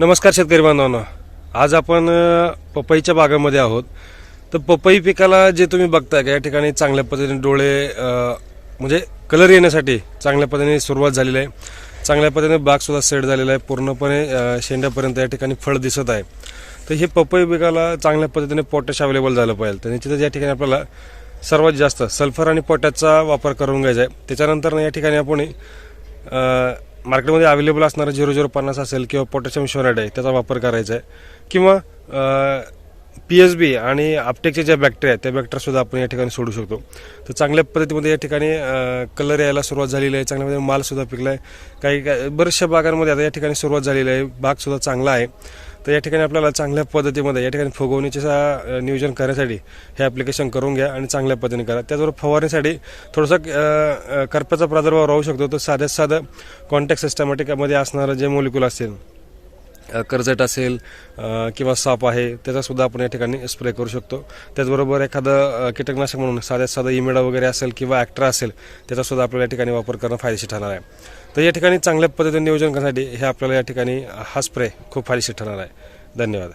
नमस्कार शेतकरी बांधवांनो. आज आपण पपईच्या बागामध्ये आहोत. तर पपई पिकाला जे तुम्ही बघताय का या ठिकाणी चांगल्या पद्धतीने डोळे म्हणजे कलर येण्यासाठी चांगल्या पद्धतीने सुरुवात झालेली आहे. चांगल्या पद्धतीने बागसुद्धा सेट झालेला आहे. पूर्णपणे शेंड्यापर्यंत या ठिकाणी फळ दिसत आहे. तर हे पपई पिकाला चांगल्या पद्धतीने पोटॅश अवेलेबल झालं पाहिजे. तर निश्चितच या ठिकाणी आपल्याला सर्वात जास्त सल्फर आणि पोटॅशचा वापर करून घ्यायचा आहे. त्याच्यानंतर या ठिकाणी आपण मार्केटमध्ये अवेलेबल असणारं झिरो झिरो पन्नास असेल किंवा पोटॅशियम शोराईड आहे त्याचा वापर करायचा आहे. किंवा पी एस बी आणि आपटेकच्या ज्या बॅक्टेरिया आहेत त्या बॅक्टेरियासुद्धा आपण या ठिकाणी सोडू शकतो. तर चांगल्या पद्धतीमध्ये या ठिकाणी कलर यायला सुरुवात झालेली आहे. चांगल्या मालसुद्धा पिकला आहे काही काही बऱ्याचशा बागांमध्ये आता या ठिकाणी सुरुवात झालेली आहे. बागसुद्धा चांगला आहे. तर या ठिकाणी आपल्याला चांगल्या पद्धतीमध्ये या ठिकाणी फुगवणीचे नियोजन करण्यासाठी हे ॲप्लिकेशन करून घ्या आणि चांगल्या पद्धतीने करा. त्याचबरोबर फवारणीसाठी थोडंसं करप्याचा प्रादुर्भाव राहू शकतो. तर साध्यात साधं कॉन्टॅक्ट सिस्टमॅटिकमध्ये असणारं जे मोलिक्युल असेल कर्जट असेल किंवा साप आहे त्याचा सुद्धा आपण या ठिकाणी स्प्रे करू शकतो. त्याचबरोबर एखादं कीटकनाशक म्हणून साध्या साधं इमेडा वगैरे असेल किंवा ॲक्ट्रा असेल त्याचा सुद्धा आपल्याला या ठिकाणी वापर करणं फायदेशीर ठरणार आहे. तर या ठिकाणी चांगल्या पद्धतीने नियोजन करण्यासाठी हे आपल्याला या ठिकाणी हा स्प्रे खूप फायदेशीर ठरणार आहे. धन्यवाद.